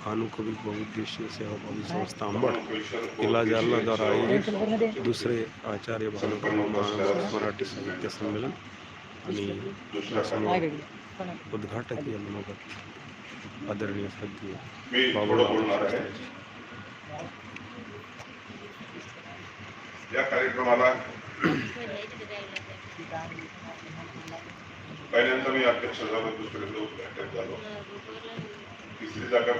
अनुकविक बहुउद्देशीय सेवाभावी संस्था अंबड इला जालनाद्वारा आयोजित दुसरे आचार्य भानुकवी महाराज मराठी साहित्य संमेलन आणि उद्घाटक उद्घाटकीय मनोगत आदरणीय सद्य मी बाबूराव या कार्यक्रमाला पहिल्यांदा मी अध्यक्ष झालो दुसऱ्यांदा उद्घाटक झालो. तिसरी जागा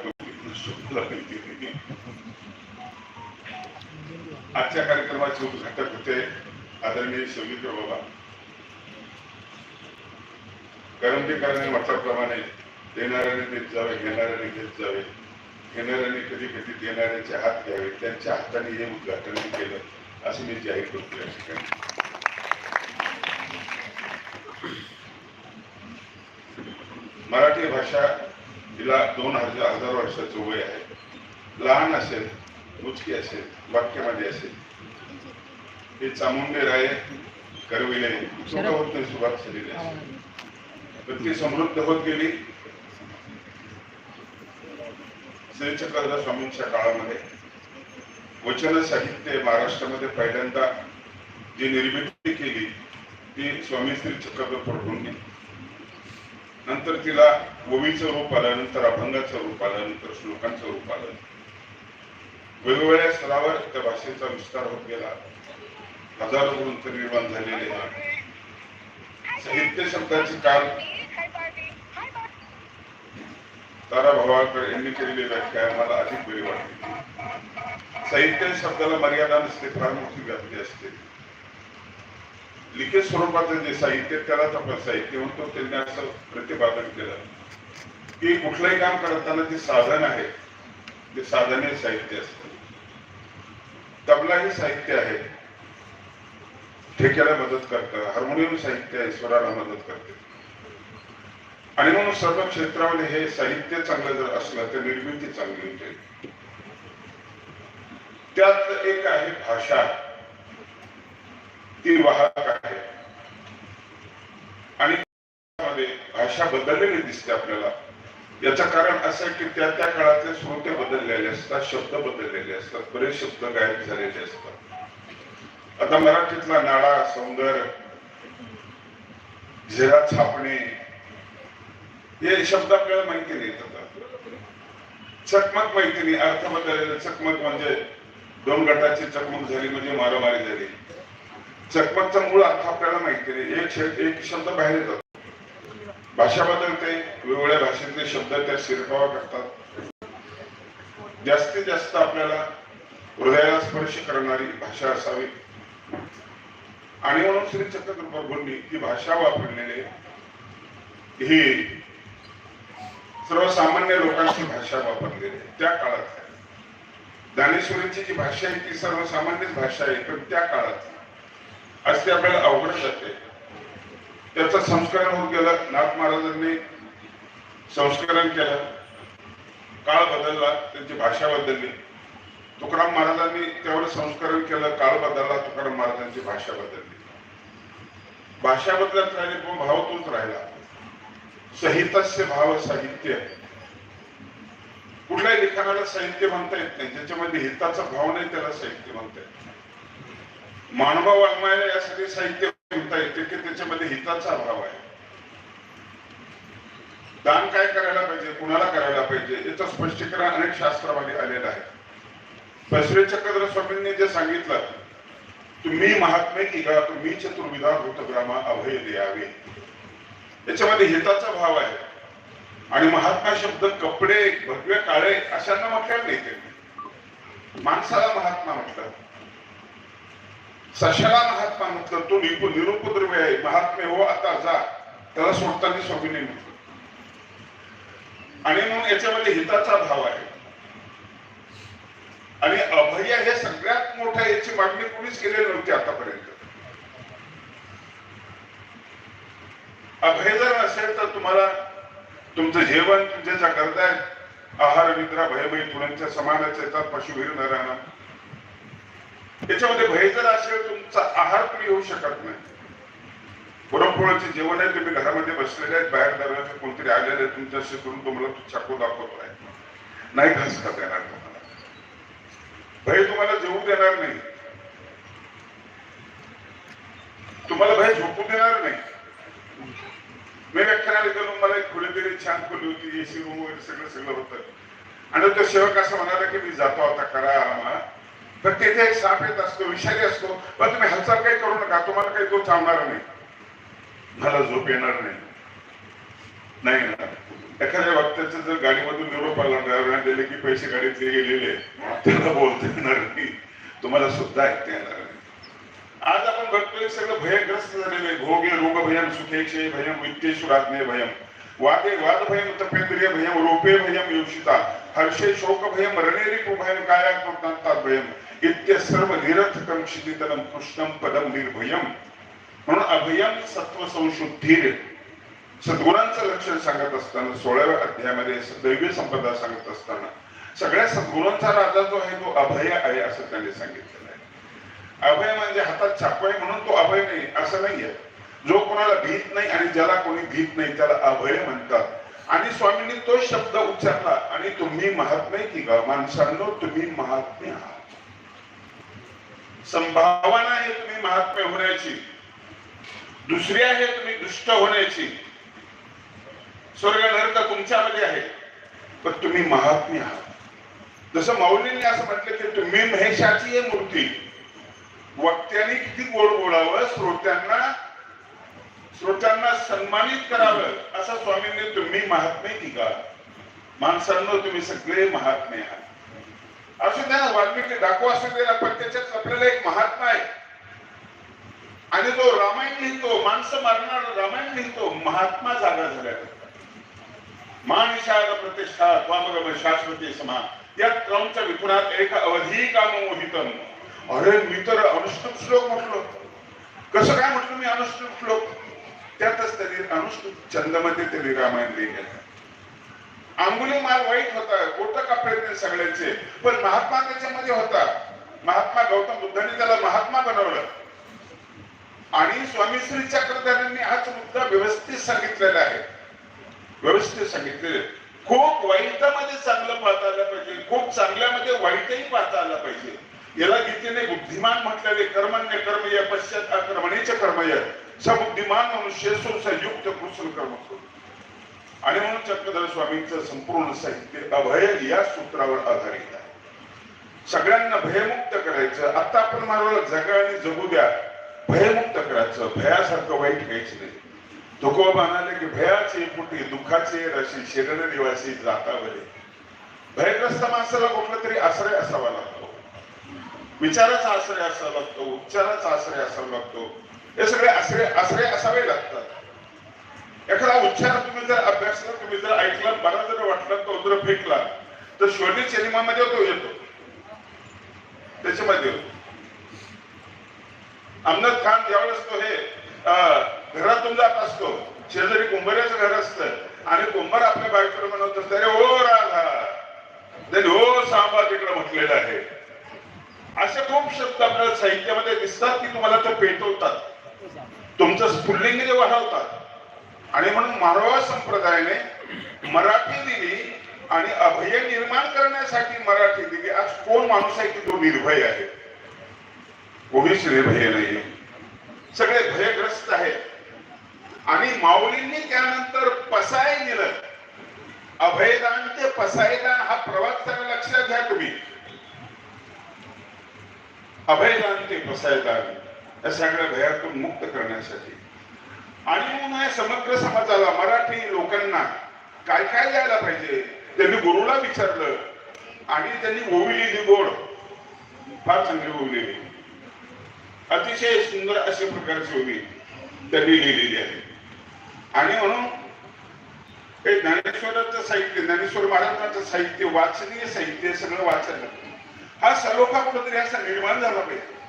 आजच्या कार्यक्रमाचे उद्घाटक होते आदरणीय शिवलिंग बाबा. करंदीकरांनी म्हटल्याप्रमाणे देणाऱ्याने देत जावे घेणाऱ्याने घेत जावे. घेणाऱ्याने कधी कधी देणाऱ्याचे हात घ्यावे त्यांच्या हाताने हे उद्घाटन केलं असं मी जाहीर करतो या ठिकाणी. मराठी भाषा तिला दोन हजार हजार वर्षाचं वय आहे. लहान असेल उचकी असेल वाक्यामध्ये असेल. हे चामुंडे राय करविले. सुद्धा होत नाही सुरुवात झालेली असेल ती समृद्ध होत गेली. श्री चक्रधर स्वामींच्या काळामध्ये वचन साहित्य महाराष्ट्रामध्ये पहिल्यांदा जी निर्मिती केली ती स्वामी श्री चक्रधर प्रभूंनी नंतर तिला ओवीचं रूप आलं नंतर अभंगाचं रूप आलं नंतर श्लोकांचं रूप आलं. वेगवेगळ्या स्तरावर त्या भाषेचा विस्तार होत गेला. हजारो ग्रंथ निर्माण झालेले साहित्य शब्दाचे काल तारा भावाकर यांनी केलेली व्याख्या मला अधिक बरी वाटते. साहित्य शब्दाला मर्यादा नसते फार मोठी व्याप्ती असते. लिखित स्वरूपाचं जे साहित्य त्यालाच आपण साहित्य म्हणतो. त्यांनी असं प्रतिपादन केलं. की कुठलंही काम करताना जे साधन आहे ते साधन हे साहित्य असतं. तबला हे साहित्य आहे. ठेक्याला मदत करतं. हार्मोनियम साहित्य आहे स्वराला मदत करते. आणि म्हणून सर्व क्षेत्रामध्ये हे साहित्य चांगलं जर असलं तर निर्मिती चांगली होते. त्यात एक आहे भाषा. ती वाहक आहे. आणि भाषा बदललेली दिसते आपल्याला. याचं कारण असं आहे की त्या त्या काळातले श्रोते बदललेले असतात शब्द बदललेले असतात बरेच शब्द गायब झालेले असतात. आता मराठीतला नाळा सौंदर झेरा छापणे हे शब्द आपल्याला माहिती नाही आता. चकमक माहिती नाही अर्थ बदललेला चकमक म्हणजे दोन गटाची चकमक झाली म्हणजे मारामारी झाली. चकमकचा मूळ अर्थ आपल्याला माहिती नाही. एक शब्द एक शब्द बाहेर येतात. भाषा बदलते वेगवेगळ्या भाषेतले शब्द त्या शिरकावा करतात जास्तीत जास्त आपल्याला हृदयाला स्पर्श करणारी भाषा असावी. आणि म्हणून श्री चक्रधर ही भाषा वापरलेली ही सर्वसामान्य लोकांची भाषा वापरलेली त्या काळात. ज्ञानेश्वरींची जी भाषा आहे ती सर्वसामान्यच भाषा आहे पण त्या काळात. आज ते आपल्याला अवघड जाते. त्याचा संस्करण होत गेला. नाथ महाराजांनी संस्करण केलं. काळ बदलला. त्यांची भाषा बदलली. तुकाराम महाराजांनी त्यावर संस्करण केलं. काळ बदलला. तुकाराम महाराजांची भाषा बदलली. भाषा बदलत राहिली पण भाव तोच राहिला. सहितस्य भाव साहित्य. कुठल्याही लिखाणाला साहित्य म्हणता येत नाही. ज्याच्यामध्ये हिताचा भाव नाही त्याला साहित्य म्हणता येत मानवा वाङ्मयाला यासाठी साहित्य म्हणता येते की त्याच्यामध्ये हिताचा भाव आहे. दान काय करायला पाहिजे कुणाला करायला पाहिजे याचं स्पष्टीकरण अनेक शास्त्रामध्ये आलेलं आहे. बसवे चक्रधर स्वामींनी जे सांगितलं तुम्ही महात्मे की गा तुम्ही चतुर्विधा भूतग्रामा अभय द्यावे. याच्यामध्ये हिताचा भाव आहे. आणि महात्मा शब्द कपडे भगवे काळे अशांना म्हटलेलं नाही माणसाला महात्मा म्हटलं. सशाला महात्मा म्हटलं तो निप निरुपद्रव्य आहे महात्मे हो आता जा. त्याला सोडताना स्वामीने म्हटलं. आणि म्हणून याच्यामध्ये हिताचा भाव आहे. आणि अभय हे सगळ्यात मोठा याची मागणी कोणीच केलेली नव्हती आतापर्यंत. अभय जर नसेल तर तुम्हाला तुमचं जेवण तुमच्या ज्या करताय आहार निद्रा भयभय तुळ्यांच्या समानच येतात पशुभीर नराना त्याच्यामध्ये भय जर असेल तुमचा आहार तुम्ही येऊ शकत नाही. पुरणपोळीचे जेवण आहे तुम्ही घरामध्ये बसलेले आहेत बाहेर दरवाजा कोणतरी आलेले आहे तुमच्याशी करून तुम्हाला तो चाकू दाखवतोय नाही घास खात येणार तुम्हाला. भय तुम्हाला जेवू देणार नाही. तुम्हाला भय झोपू देणार नाही. मी व्याख्यानाला गेलो मला एक खोलीतरी छान खोली होती एसी रूम वगैरे सगळं सगळं होतं. आणि तो सेवक असं म्हणाला की मी जातो आता करा आरामा तर तिथे एक साप येत असतो विषारी असतो. पण तुम्ही हालचाल काही करू नका तुम्हाला काही तो चावणार नाही. मला झोप येणार नाही. नाही ना. एखाद्या वक्त्याचं जर गाडीमधून निरोप आला ड्रायव्हरने दिले की पैसे गाडीतले गेलेले त्याला बोलता येणार नाही. तुम्हाला सुद्धा ऐकता येणार नाही. आज आपण बघतोय सगळं भयग्रस्त झालेले भोगे रोग भयम सुखेक्षे भयम वित्तेश्वरात्मे भयम. वादे वाद भयम तपेंद्रिय भयम रोपे भयम योषिता. हर्षे शोक भयम रणेरिपु भयम कायात्मतात भयम इत्य सर्व निरर्थकम क्षितितरम कृष्णम पदम निर्भयम म्हणून अभयम सत्व संशुद्धीर सद्गुणांचं लक्षण सांगत असताना सोळाव्या अध्यायामध्ये दैवी संपदा सांगत असताना सगळ्या सद्गुणांचा राजा जो आहे तो अभय आहे असं त्यांनी सांगितलेलं आहे. अभय म्हणजे हातात चाकू आहे म्हणून तो अभय नाही असं नाहीये. जो कोणाला भीत नाही आणि ज्याला कोणी भीत नाही त्याला अभय म्हणतात. आणि स्वामींनी तो शब्द उच्चारला आणि तुम्ही महात्मे की का माणसांनो तुम्ही महात्मे आहात. संभावना आहे तुम्ही महात्मे होण्याची. दुसरी आहे तुम्ही दुष्ट होण्याची. स्वर्ग नरक तुमच्यामध्ये आहे पण तुम्ही महात्मे आहात. जसं माऊलींनी असं म्हटलं की तुम्ही महेशाची आहे मूर्ती. वक्त्याने किती गोड बोलावं श्रोत्यांना श्रोत्यांना सन्मानित करावं असं स्वामींनी तुम्ही महात्मे की का माणसांनो तुम्ही सगळे महात्मे आहात. असू द्या वाल्मिकी डाकू असू दे पण त्याच्यात आपल्याला एक महात्मा आहे. आणि तो रामायण लिहितो माणसं मारणार रामायण लिहितो महात्मा जागा झाल्या मानिषाद प्रतिष्ठा त्वामगम शाश्वती समा. या क्रमच्या विपुणात एक अवधी काम मोहितम. अरे मी तर अनुष्ठुप श्लोक म्हटलो. कसं काय म्हटलं मी अनुष्ठुप श्लोक? त्यातच त्यांनी अनुष्टुप छंदमध्ये त्यांनी रामायण लिहिले अंगुली माल वाईट होता बोट कापले सगळ्यांचे. पण महात्मा त्याच्यामध्ये होता. महात्मा गौतम बुद्धांनी त्याला महात्मा बनवलं. आणि स्वामी श्री चक्रधरांनी हाच मुद्दा व्यवस्थित सांगितलेला आहे. व्यवस्थित सांगितलेले खूप वाईटामध्ये चांगलं पाहता आलं पाहिजे. खूप चांगल्यामध्ये वाईटही पाहता आलं पाहिजे. याला गीतेने बुद्धिमान म्हटलेले कर्मण्य कर्म या पश्चात अकर्मणीचे कर्म या. सबुद्धिमान मनुष्य संयुक्त कुशल कर्म आणि म्हणून चक्रधर स्वामींचं संपूर्ण साहित्य अभय या सूत्रावर आधारित आहे. सगळ्यांना भयमुक्त करायचं आता आपण मला जगा आणि जगू द्या भयमुक्त करायचं भयासारखं वाईट काहीच नाही. तुकोबा म्हणाले की भयाचे पुटी दुःखाचे रशी शरीर निवासी जातावले. भयग्रस्त माणसाला कुठला तरी आश्रय असावा लागतो. विचाराचा आश्रय असावा लागतो उपचाराचा आश्रय असावा लागतो. हे सगळे आश्रय आश्रय असावे लागतात. एखादा उच्चार तुम्ही जर अभ्यासला तुम्ही जर ऐकला बरा जर वाटला तो जर फेकला तर शोधी सिनेमामध्ये तो येतो. त्याच्यामध्ये येतो. खान ज्यावेळेस तो हे घरातून जात असतो शेजारी कुंभाराचं घर असतं आणि कुंभार आपल्या बायकोला म्हणत असत अरे ओ राधा. त्यांनी हो सांबा तिकडे म्हटलेलं आहे. असे खूप शब्द आपल्याला साहित्यामध्ये दिसतात की तुम्हाला ते पेटवतात. तुमचं स्फुल्लिंग जे वाढवतात आणि म्हणून मारवा संप्रदायाने मराठी दिली आणि अभय निर्माण करण्यासाठी मराठी दिली. आज कोण माणूस आहे की तो निर्भय आहे? कोणीच निर्भय नाही. सगळे भयग्रस्त आहेत. आणि माऊलींनी त्यानंतर पसाय दिलं. अभयदान ते पसायदान हा प्रवास त्याला लक्षात घ्या तुम्ही. अभयदान ते पसायदान. या सगळ्या भयातून मुक्त करण्यासाठी. आणि म्हणून या समग्र समाजाला मराठी लोकांना काय काय द्यायला पाहिजे? त्यांनी गुरुला विचारलं आणि त्यांनी ओवी लिहिली गोड फार चांगली ओवी लिहिली अतिशय सुंदर अशा प्रकारची ओवी त्यांनी लिहिलेली आहे. आणि म्हणून हे ज्ञानेश्वराचं साहित्य ज्ञानेश्वर महाराजांचं साहित्य वाचनीय साहित्य सगळं वाचायला हा सलोखा कुठेतरी असा निर्माण झाला पाहिजे.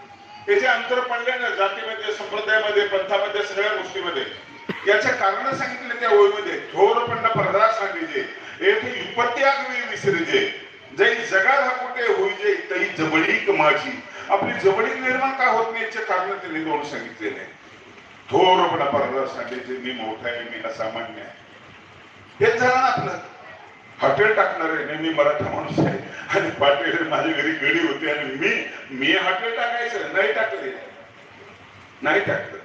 हे जे अंतर पडले ना जातीमध्ये संप्रदायामध्ये पंथामध्ये सगळ्या गोष्टीमध्ये याच्या कारण सांगितले त्या ओळीमध्ये. थोरपण परदा सांगितले. येथे विपत्ती आगवी विसरजे जै जगा हा कुठे होईजे तई जबळीक माझी. आपली जबळीक निर्माण का होत नाही याचे कारण त्यांनी दोन नाही थोरपणा परदा सांगायचे मी मोठा आहे मी असामान्य आहे. हेच झालं ना आपलं. हॉटेल टाकणार आहे नाही मी मराठा माणूस आहे. आणि पाटील माझ्या घरी गडी होते आणि मी मी हॉटेल टाकायचं नाही टाकले. नाही टाकलं.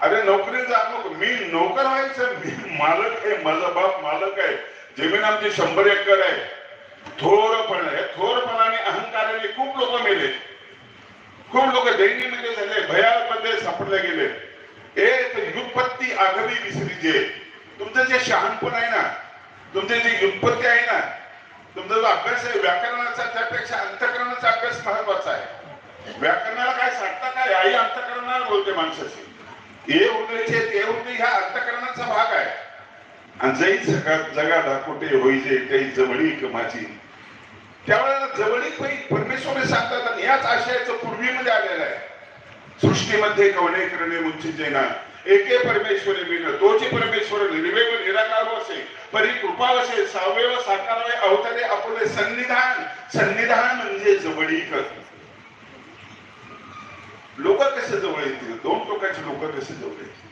अरे नोकरी जा नको. मी नोकर व्हायचं मी मालक आहे माझा बाप मालक आहे. जमीन आमची शंभर एकर आहे. थोरपण आहे. थोरपणाने अहंकाराने खूप लोक मेले. खूप लोक दैनीमध्ये झाले भयामध्ये सापडले गेले. ए तर युत्पत्ती आघावी विसरी जे तुमचं जे शहाणपण आहे ना तुमचे जी व्युत्पत्ती आहे ना तुमचा जो अभ्यास आहे व्याकरणाचा त्यापेक्षा अंतकरणाचा अभ्यास महत्त्वाचा आहे. व्याकरणाला काय सांगता काय आई अंतकरणाला बोलते माणसाची हे उरलेचे ते उरले ह्या अंतकरणाचा भाग आहे. आणि जै जगात जगा दाखवते होईजे ते जवळी माझी. त्यावेळेला जवळीक पै परमेश्वर सांगतात आणि याच आशयाचं पूर्वीमध्ये आलेलं आहे. सृष्टीमध्ये कवणे करणे मुंचिचे ना एके परमेश्वरी मिन तोची परमेश्वर निर्वेव निराकार असे परी कृपा असे सावेव साकारावे अवतरे आपले सन्निधान सन्निधान म्हणजे जवळीक लोक कसे जवळ येतील? दोन प्रकारचे लोक कसे जवळ येतील?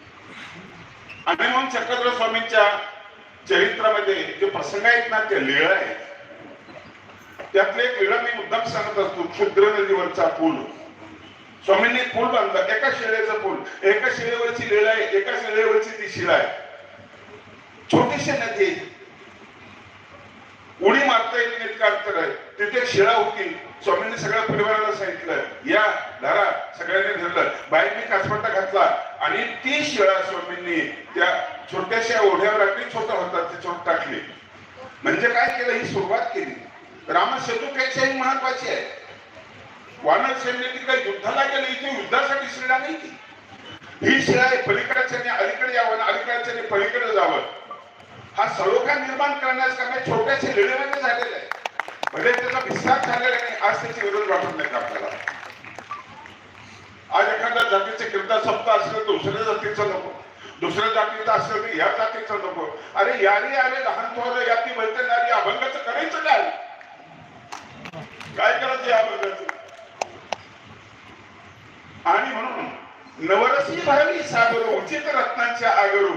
आणि मग चक्रधर स्वामींच्या चरित्रामध्ये जे प्रसंग आहेत ना ते लीळा आहेत. त्यातले एक लीळा मी मुद्दाम सांगत असतो क्षुद्र नदीवरचा पूल. स्वामींनी पूल बांधला. एका शिळेचा पूल एका शिळेवरची लेळ आहे एका शिळेवरची ती शिळा आहे. छोटीशी नदी उडी मारता येईल नाही इतका अंतर आहे. तिथे शिळा होती स्वामींनी सगळ्या परिवाराला सांगितलं. या धरा सगळ्यांनी धरलं. बाईंनी कासपट्टा घातला. आणि ती शिळा स्वामींनी त्या छोट्याशा ओढ्यावर अगदी छोटा होता ते छोट टाकली. म्हणजे काय केलं? ही सुरुवात केली. रामसेतूपेक्षाही महत्वाची आहे. वानर सैन्य तिकडे युद्धाला गेले इथे युद्धासाठी शिळा नाही ती ही शिळा आहे पलीकडच्याने अलीकडे यावं अलीकडच्या पलीकडे जावं. हा सलोखा निर्माण करण्यास करण्या छोट्याशे लिळेमध्ये झालेले आहे भले म्हणजे त्याचा विस्तार झालेला नाही आज त्याची गरज वाटत नाही आपल्याला? आज एखाद्या जातीचे किरदार सप्ताह असलं दुसऱ्या जातीचं नको. दुसऱ्या जातीचं असलं तर या जातीचं नको. अरे यारी आले लहान थोर याती बोलते नारी अभंगाचं करायचं काय? काय करायचं या अभंगाचं? आणि म्हणून नवरसी भावी सागर उचित रत्नांच्या आगरू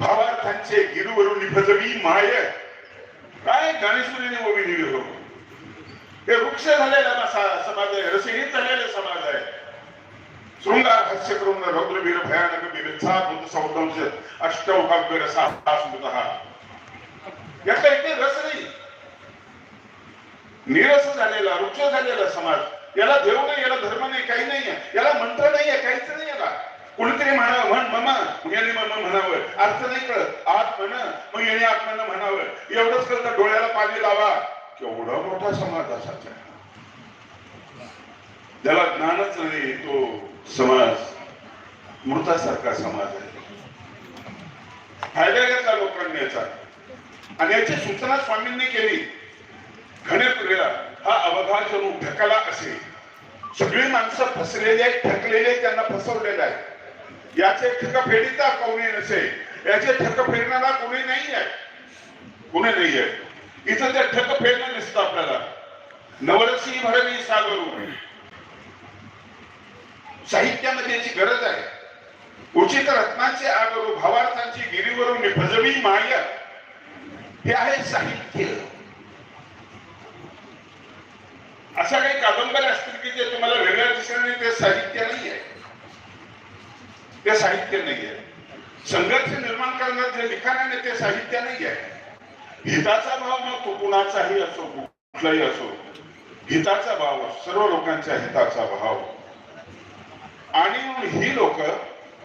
भावार्थांचे गिरुवरून निभजवी माय. काय ज्ञानेश्वरीने ओवी दिली हो? हे वृक्ष झालेला समाज आहे रसहीत झालेला समाज आहे. शृंगार हास्य करून रौद्रवीर भयानक विविधा बुद्ध सौदंश अष्टौकाव्य रसा स्मृत याचा इथे रस नाही. निरस झालेला वृक्ष झालेला समाज याला देव नाही याला धर्म नाही काही नाही आहे याला मंत्र नाही आहे काहीच नाही याला कोणीतरी म्हणावं म्हण ममा मग याने मम म्हणावं अर्थ नाही कळत. आत म्हण मग याने आत्म्यानं म्हणावं. एवढंच कळतं डोळ्याला पाणी लावा. केवढा मोठा समाज असायचा ज्याला ज्ञानच नाही तो समाज मृतासारखा समाज आहे. फायदा घेतला लोकांनी याचा. आणि याची सूचना स्वामींनी केली. घणेपुरीला हा अवघा जणू ढकला असे. सगळी माणसं फसलेली आहेत ठकलेली आहेत त्यांना फसवलेलं आहे. याचे ठक फेडीचा कोणी नसे याचे ठक फेरणारा कोणी नाही आहे कोणी नाही आहे इथं ते ठक फेरणं नसतं आपल्याला. नवरसी भरवी सागर साहित्यामध्ये याची गरज आहे. उचित रत्नांचे आगरू भावार्थांची गिरीवरून भजवी माया. हे आहे साहित्य. अशा काही कादंबऱ्या असतील की जे तुम्हाला वेगळ्या दिसणार ते साहित्य नाही आहे ते साहित्य नाही आहे संघर्ष निर्माण करणार जे लिखाणाने ते साहित्य नाही आहे हिताचा भाव मग तो कुणाचाही असो कुठलाही असो हिताचा भाव सर्व लोकांच्या हिताचा भाव. आणि ही लोक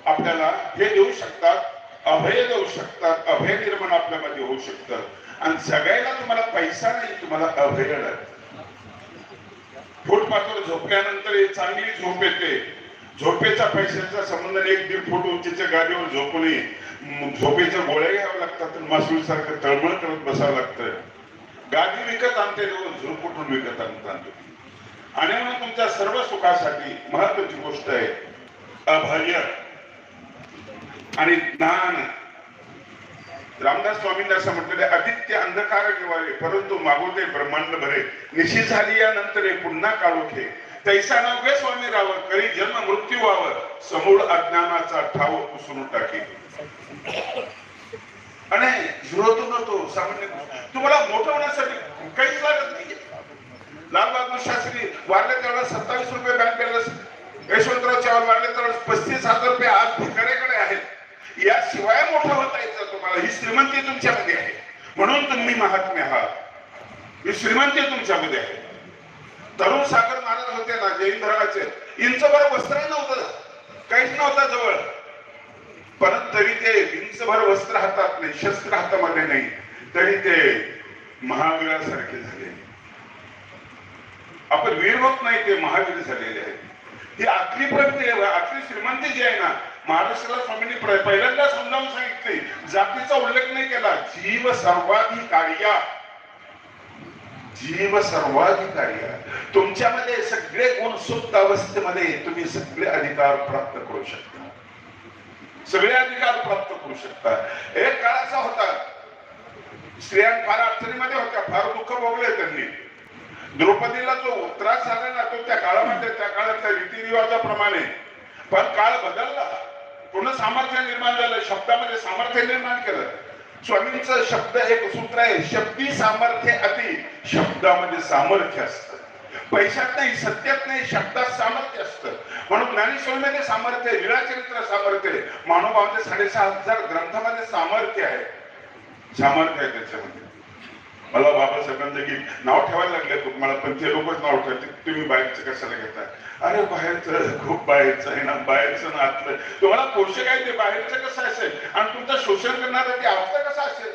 आपल्याला हे देऊ शकतात अभय देऊ शकतात अभय निर्माण आपल्यामध्ये होऊ शकतं. आणि जगायला तुम्हाला पैसा नाही तुम्हाला अभय फुटपाथवर झोपल्यानंतर एक चांगली झोप येते. झोपेचा पैशाचा संबंध नाही. एक दीड फूट उंचीच्या गाडीवर झोपू नये झोपेच्या गोळ्या घ्याव्या लागतात मासूल सारखं तळमळ करत बसावं लागतं. गादी विकत आणते झोप कुठून विकत आणतात? आणतो आणि म्हणून तुमच्या सर्व सुखासाठी महत्वाची गोष्ट आहे अभय. आणि ज्ञान. रामदास स्वामींनी असं म्हटलेले आदित्य अंधकार निवारे परंतु मागोदे ब्रह्मांड भरे. निशी झाली या नंतर पुन्हा काळोखे. तैसा नवगे स्वामी राव करी जन्म मृत्यू वावर समूळ अज्ञानाचा ठाव उसरून टाके. आणि झुरतो तो सामान्य तुम्हाला मोठं होण्यासाठी काहीच लागत नाही लाल बहादूर शास्त्री वारले तेवढा सत्तावीस रुपये बँक बॅलन्स यशवंतराव चव्हाण वारले त्यावेळेस पस्तीस हजार रुपये आज भिकाऱ्याकडे आहेत. याशिवाय मोठं होता येतं तुम्हाला. ही श्रीमंती तुमच्यामध्ये आहे. म्हणून तुम्ही महात्मे आहात. ही श्रीमंती तुमच्यामध्ये आहे. तरुण सागर महाराज होते ना जैन धर्माचे इंचभर वस्त्र नव्हतं. काहीच नव्हतं जवळ. परत तरी ते इंचभर वस्त्र हातात नाही शस्त्र हातामध्ये नाही तरी ते महावीरासारखे झाले. आपण वीर होत नाही ते महावीर झालेले आहेत. ही आखरी प्रगती आहे आखरी श्रीमंती जी आहे ना महाराष्ट्राला स्वामींनी पहिल्यांदा समजावून सांगितले. जातीचा उल्लेख नाही केला. जीव सर्वाधिकार्या. जीव सर्वाधिकारी तुमच्यामध्ये सगळे गुण सुप्त अवस्थेमध्ये तुम्ही सगळे अधिकार प्राप्त करू शकता. सगळे अधिकार प्राप्त करू शकता. एक काळ असा होता स्त्रिया फार अडचणीमध्ये होत्या फार दुःख भोगले त्यांनी. द्रौपदीला जो त्रास झाला ना तो त्या काळामध्ये त्या काळातल्या रीतिरिवाजाप्रमाणे. पण काळ बदलला. पूर्ण सामर्थ्य निर्माण झालं शब्दामध्ये सामर्थ्य निर्माण केलं. स्वामींचं शब्द एक सूत्र आहे शब्दी सामर्थ्य अति. शब्दामध्ये सामर्थ्य असतं. पैशात नाही सत्यात नाही शब्दात सामर्थ्य असतं. म्हणून ज्ञानेश्वरमध्ये सामर्थ्य आहे लीळाचरित्र सामर्थ्य आहे. मानवभावाचे साडेसहा हजार ग्रंथामध्ये सामर्थ्य आहे. सामर्थ्य आहे त्याच्यामध्ये. मला बाबासाहेबांचं गीत नाव ठेवायला लागले मला पण ते लोकच नाव ठेवते. तुम्ही बाहेरचं कशाला घेताय अरे बाहेरचं खूप बाहेरचं आहे ना बाहेरचं ना आतलं तुम्हाला पोषक आहे ते बाहेरचं कसं असेल? आणि तुमचं शोषण करणारं ते आतलं कसं असेल?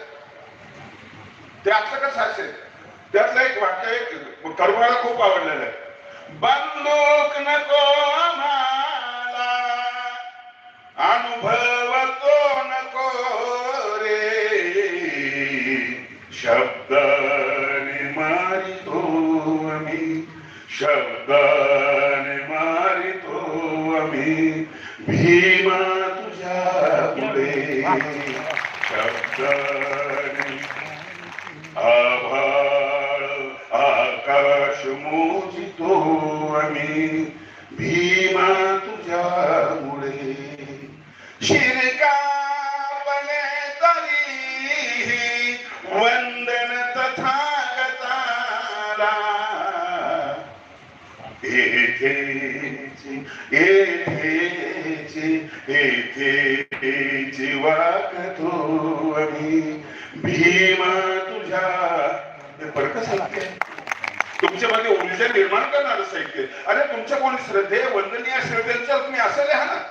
ते आतलं कसं असेल? त्यातलं एक वाक्य एक कर्माला खूप आवडलेलं आहे. बंदूक नको आम्हाला अनुभव तो नको रे. शब्द मारितो आम्ही शब्द मारितो आम्ही. भीमा तुझ्या पुढे शब्द आ मोजितो आम्ही भीमा तुझ्यामुळे शिरकापणे तरी वंदन तथागताला। येथेची येथेची येथेची वागतो आम्ही भीमा तुझ्या हे परक साहित्य तुमच्यामध्ये ऊर्जा निर्माण करणारं साहित्य. अरे तुमच्या कोणी श्रद्धे वंदनीय श्रद्धेचं तुम्ही असं लिहा ना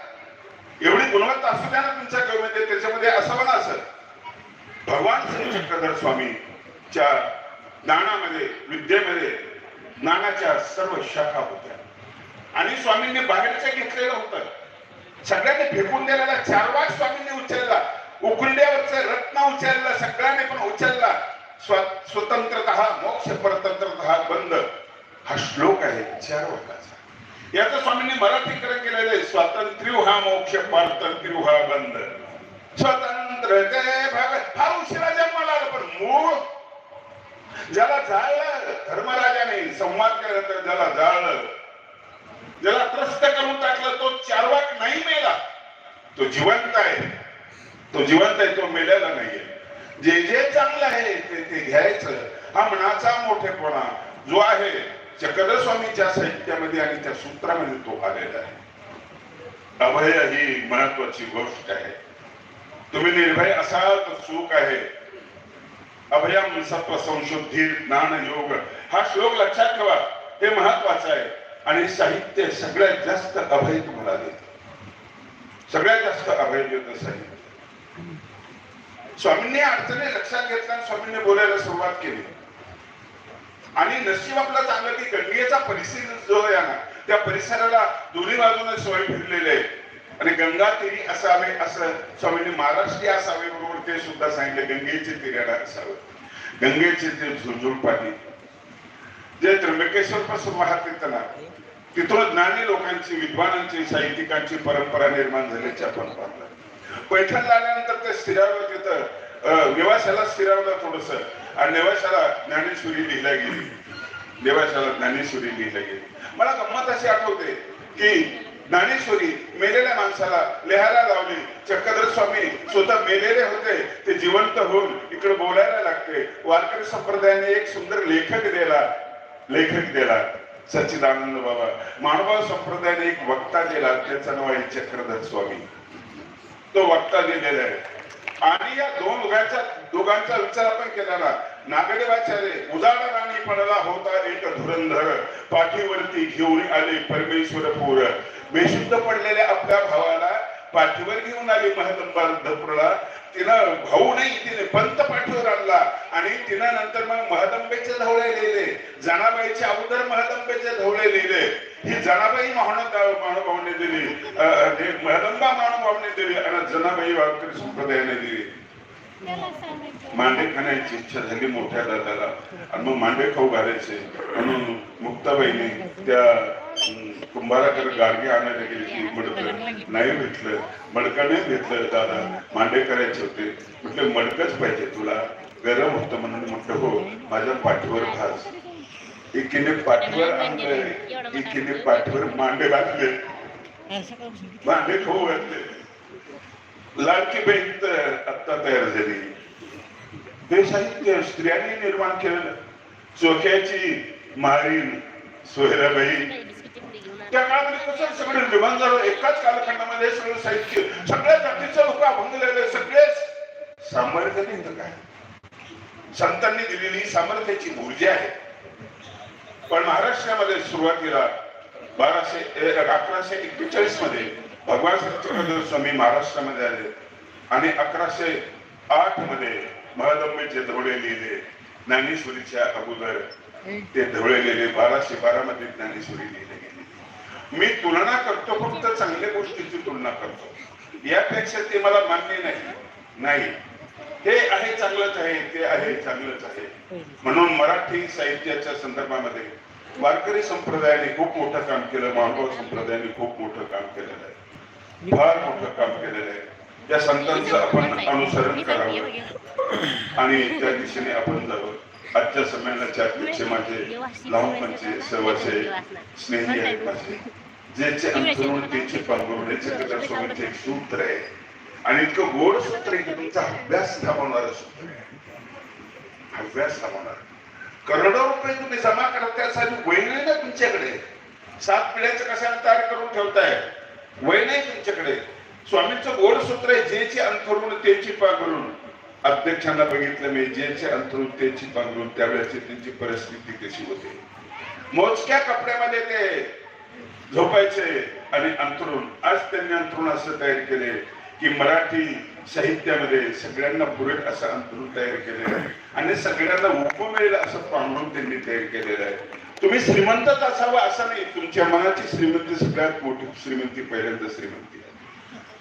एवढी गुणवत्ता असू द्या ना तुमच्या कविमध्ये त्याच्यामध्ये असं म्हणा असं. भगवान श्री चक्रधर स्वामीच्या ज्ञानामध्ये विद्येमध्ये ज्ञानाच्या सर्व शाखा होत्या. आणि स्वामींनी बाहेरचं घेतलेलं होतं. सगळ्यांनी फेकून दिलेला चारवा स्वामींनी उचलला. उकुंड्यावरचं रत्न उचलला सगळ्यांनी पण उचलला. स्वतंत्रत मोक्ष परतंत्रत बंद हा श्लोक आहे चार वर्गाचा याचं स्वामींनी मराठीकरण केलेलं आहे स्वातंत्र्य हा मोक्ष पारतंत्र्य हा बंद. स्वतंत्र जय भगत. फार उशिरा जन्माला आलं पण मूळ ज्याला जाळलं धर्मराजाने संवाद केल्यानंतर ज्याला जाळलं ज्याला त्रस्त करून टाकलं तो चारवाक नाही मेला. तो जिवंत आहे. तो जिवंत आहे तो मेलेला नाहीये. जे जे चांगलं आहे ते ते घ्यायचं. हा मनाचा मोठेपणा जो आहे चक्रधर स्वामीच्या साहित्यामध्ये आणि त्या सूत्रामध्ये तो आलेला आहे. अभय ही महत्वाची गोष्ट आहे. तुम्ही निर्भय असाल तर सुख आहे. अभयम सत्व संशुद्धी ज्ञान योग. हा श्लोक लक्षात ठेवा. हे महत्वाचं आहे. आणि साहित्य सगळ्यात जास्त अभय तुम्हाला देत. सगळ्यात जास्त अभय देत साहित्य. स्वामींनी अडचणी लक्षात घेतल्या स्वामींनी बोलायला सुरुवात केली. आणि नशीब आपलं चांगलं की गंगेचा परिसर जो आहे ना त्या परिसराला दोन्ही बाजूने सोय फिरलेले आहे. आणि गंगा तिरी असावे असं स्वामींनी महाराष्ट्रीय असावे बरोबर ते सुद्धा सांगितले गंगेचे तीराला असावे. गंगेचे ते झुळझुळ पाणी जे त्र्यंबकेश्वर पासून वाहत येतं ना तिथून ज्ञानी लोकांची विद्वानांची साहित्यिकांची परंपरा निर्माण झाल्याची आपण पाहतो. पैठणला आल्यानंतर तर स्थिरावलं तिथं. अं, स्थिरावलं थोडस. आणि नेवाशाला ज्ञानेश्वरी लिहिल्या गेली. नेवाशाला ज्ञानेश्वरी लिहिल्या गेली. मला गंमत अशी आठवते की ज्ञानेश्वरी मेलेल्या माणसाला लिहायला लावली. चक्रधर स्वामी स्वतः मेलेले होते. ते जिवंत होऊन इकडे बोलायला लागते. वारकरी संप्रदायाने एक सुंदर लेखक दिला. लेखक दिला. सच्चिदानंद बाबा. मानव संप्रदायाने एक वक्ता दिला. त्याचं नाव आहे चक्रधर स्वामी. तो वक्ता दिलेला आहे. आणि या दोन दोघांचा दोघांचा विचार आपण केलेला. नागदेवाचार्य उदाहरण राणी पडला होता एक धुरंधर. पाठीवरती घेऊन आले परमेश्वर पूर बेशुद्ध पडलेल्या आपल्या भावाला पाठीवर घेऊन आली महदंबा दपुरला तिनं भाऊ नाही तिने पंत पाठीवर आणला. आणि तिनं नंतर मग महदंबेचे धवळे लिहिले. जनाबाईचे अगोदर महदंबेचे धवळे लिहिले. ही जनाबाई महान महानुभावने दिली. अं, महदंबा महानुभावने दिली आणि जनाबाई वारकरी संप्रदायाने दिली. मांडे खाण्याची इच्छा झाली मोठ्या दादाला. आणि मग मांडे खाऊ घालायचे. म्हणून मुक्ताबाईने त्या अं, कुंभाराकडे गाडगे आणायला गेली की मडक. नाही भेटलं. मडका नाही भेटलं. दादा मांडे करायचे होते. म्हटलं मडकच पाहिजे तुला. गरम होतं म्हणून म्हटलं हो माझ्या पाठीवर भास एकीने पाठीवर आणलं एकीने पाठीवर मांडे घातले. मांडे खाऊ घातले. लाडकी बहीण तर आत्ता तयार झाली. ते साहित्य स्त्रियांनी निर्माण केलं चोख्याची मारीन सोयराबाई त्या काळामध्ये कसं सगळे निर्माण झालं? एकाच कालखंडामध्ये सगळं साहित्य सगळ्या जातीचं लोक अभंगलेले सगळेच सामर्थ्य नाही काय संतांनी दिलेली सामर्थ्याची ऊर्जा आहे. पण महाराष्ट्रामध्ये सुरुवातीला बाराशे अकराशे एक्केचाळीसमध्ये भगवान सत्यनारायण स्वामी महाराष्ट्रामध्ये आले आणि अकराशे आठमध्ये महदंबेचे धवळे लिहिले ज्ञानेश्वरीच्या अगोदर ते धवळे लिहिले बाराशे बारा मध्ये ज्ञानेश्वरी लिहिले. मी तुलना करतो फक्त चांगल्या गोष्टीची तुलना करतो. यापेक्षा ते मला मान्य नाही. नाही. हे आहे चांगलंच आहे ते आहे चांगलंच आहे. म्हणून मराठी साहित्याच्या संदर्भामध्ये वारकरी संप्रदायाने खूप मोठं काम केलं मानव संप्रदायाने खूप मोठं काम केलेलं आहे. फार मोठं काम केलेलं आहे. त्या संतांचं आपण अनुसरण करावं. आणि त्या दिशेने आपण जावं. आजच्या संमेलनाच्या अध्यक्ष माझे लहानपणचे म्हणजे सर्वचे स्नेही आहेत माझे. ज्याचे अंतरुण त्याचे पांघरून याचे कथा स्वामीचे एक सूत्र आहे. आणि इतकं गोड सूत्र आहे की तुमचा अभ्यास थांबवणार सूत्र आहे. अभ्यास थांबवणार. करोडो रुपये तुम्ही जमा करा त्यासाठी वय नाही ना तुमच्याकडे. सात पिढ्याचं कशाला तयार करून ठेवताय? वय नाही तुमच्याकडे. स्वामींचं गोड सूत्र आहे जेची अंतरून तेची पांघरून अध्यक्षांना बघितलं मी जेचे अंतरून तेची पांघरून त्यावेळेची त्यांची परिस्थिती कशी होते. मोजक्या कपड्यामध्ये ते झोपायचे आणि अंतरून आज त्यांनी अंतरून असं तयार केले की मराठी साहित्यामध्ये सगळ्यांना पुरेल असं अंतरून तयार केलेलं आहे. आणि सगळ्यांना उभं मिळेल असं पांघरून त्यांनी तयार केलेलं आहे. तुम्ही श्रीमंतच असावं असं नाही. तुमच्या मनाची श्रीमंती सगळ्यात मोठी श्रीमंती पहिल्यांदा श्रीमंती. आहे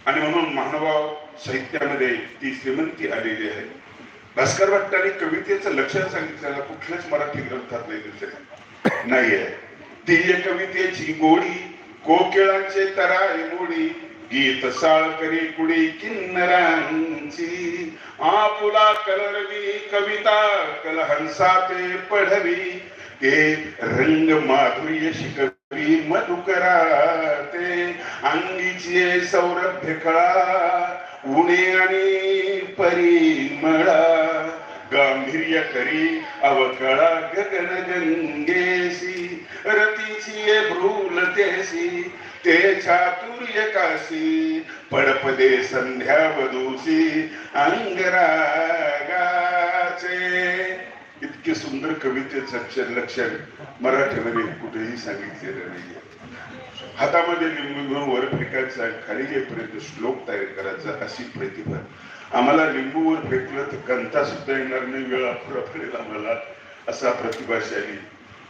आणि म्हणून महानुभाव साहित्यामध्ये ती श्रीमंती आलेली आहे. भास्कर भट्टाने कवितेचं लक्षण सांगितलेलं कुठल्याच मराठी ग्रंथात नाही दुसऱ्या नाही आहे ती कवितेची गोडी कोकिळांचे तराई मोडी गीत साळ करी कुडी किन्नरांची. आपुला कलरवी कविता कलहंसा ते पढवी ते रंग माधुर्य शिकवी मधुकरा ते अंगीचे सौरभ्य कळा उणे आणि परिमळा. गांभीर्य करी अवकळा गगन गंगेसी रतीची भ्रूलतेसी ते चातुर्य काशी पडपदे संध्या वधूसी अंगरागाचे. इतके सुंदर कवितेचं लक्षण मराठीमध्ये कुठेही सांगितलेलं नाहीये. हातामध्ये लिंबू घेऊन वर फेकायचा खाली येईपर्यंत श्लोक तयार करायचा अशी प्रतिभा. आम्हाला लिंबूवर फेकलं तर कंता सुद्धा येणार नाही वेळ फुरफडेल आम्हाला असा प्रतिभाशाली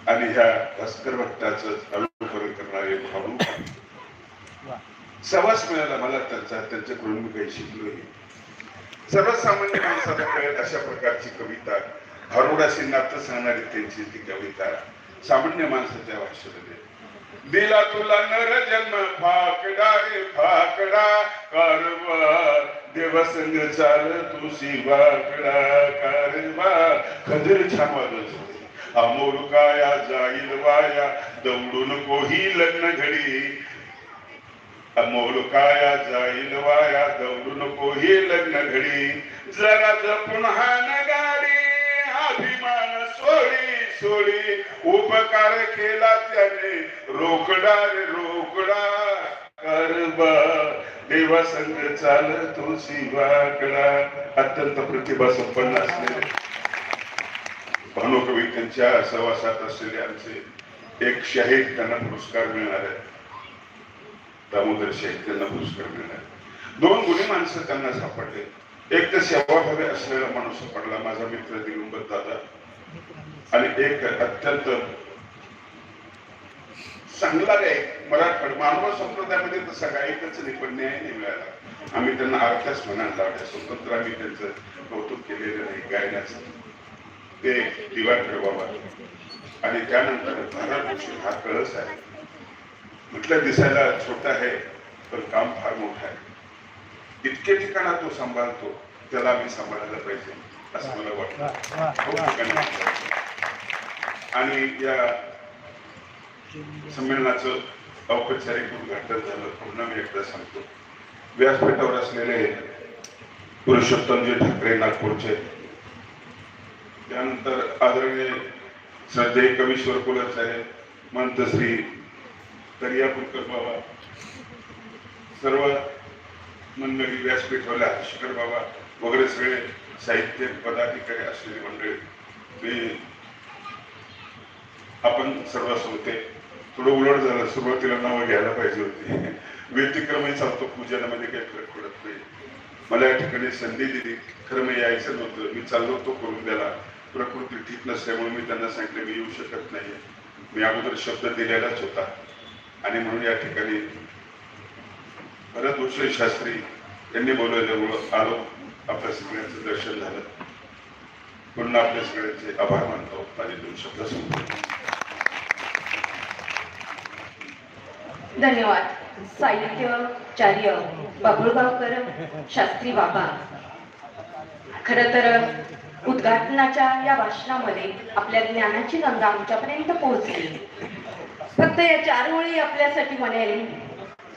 आणि ह्या भास्कर भट्टाचं अनुकरण करणारे भाऊ. सवास मिळाला मला त्यांचा त्यांच्याकडून मी काही शिकलोय. सर्वसामान्य माणसाला कळेल अशा प्रकारची कविता. भारुडाशी नातं सांगणारी त्यांची ती कविता. सामान्य माणसाच्या भाषेमध्ये दिला तुला नर जन्म फाकडा रे फाकडा कारभार देवसंग चाल तुसी वाकडा कारभार. खंजर छान वाजत काया जाईल वाया दौडून कोही लग्न घडी. अमोल काया जाईल वाया दौडून कोही लग्न घडी. जरा जपून हा गाडी अभिमान सोडी सोडी. उपकार केला त्याने रोकडा रे रोकडा. करबा देवा संग चाल तो शिवाकडा अत्यंत प्रतिभा संपन्न असलेले भानुकवी त्यांच्या सहवासात असलेले आमचे एक शाहीर त्यांना पुरस्कार मिळणार आहे. दामोदर शाहीर त्यांना पुरस्कार मिळणार दोन गुणी माणसं त्यांना सापडले. एक तर सेवाभावी असलेला माणूस सापडला माझा मित्र दिगंबर दादा. आणि एक अत्यंत चांगला गायक मराठवाड मानव संप्रदायामध्ये तसा गायकच नाही पण न्याय नाही मिळाला. आम्ही त्यांना अर्थाच म्हणायला लावल्या स्वतंत्र आम्ही त्यांचं कौतुक केलेलं नाही गायनाचं. ते दिवाकर बाबा आणि त्यानंतर भारत भूषण हा कळस आहे. म्हटलं दिसायला छोटा आहे पण काम फार मोठं आहे. इतके ठिकाणा तो सांभाळतो त्याला आम्ही सांभाळायला पाहिजे असं मला वाटतं. खूप ठिकाणी. आणि या संमेलनाचं औपचारिक उद्घाटन झालं पुन्हा मी एकदा सांगतो. व्यासपीठावर असलेले पुरुषोत्तमजी ठाकरे नागपूरचे त्यानंतर आदरणीय श्रद्धेय कवीश्वर कुलचार्य मंत श्री दर्यापूरकर बाबा सर्व मंडळी व्यासपीठावल्या शिखर बाबा वगैरे सगळे साहित्य पदाधिकारी असलेली मंडळी मी आपण सर्व श्रोते थोडं उलट झालं सुरुवातीला नावं घ्यायला पाहिजे होती. व्यतिक्रमही चालतो पूजनामध्ये काही फरक पडत नाही. मला या ठिकाणी संधी दिली. खरं मी यायचं नव्हतं. मी चाललो होतो करून द्याला प्रकृती ठीक नसल्यामुळे मी त्यांना सांगितलं मी येऊ शकत नाही मी अगोदर शब्द दिलेलाच होता. आणि म्हणून या ठिकाणी भरत भूषण शास्त्री यांनी बोलवल्यामुळं आलो आपल्या सगळ्यांचं दर्शन झालं. पुन्हा आपल्या सगळ्यांचे आभार मानतो. माझे दोन शब्द सांगतो धन्यवाद. साहित्याचार्य बाबुळगावकर शास्त्री बाबा. खर तर उद्घाटनाच्या या भाषणामध्ये आपल्या ज्ञानाची गंगा आमच्यापर्यंत पोहोचली. फक्त या चार ओळी आपल्यासाठी म्हणेल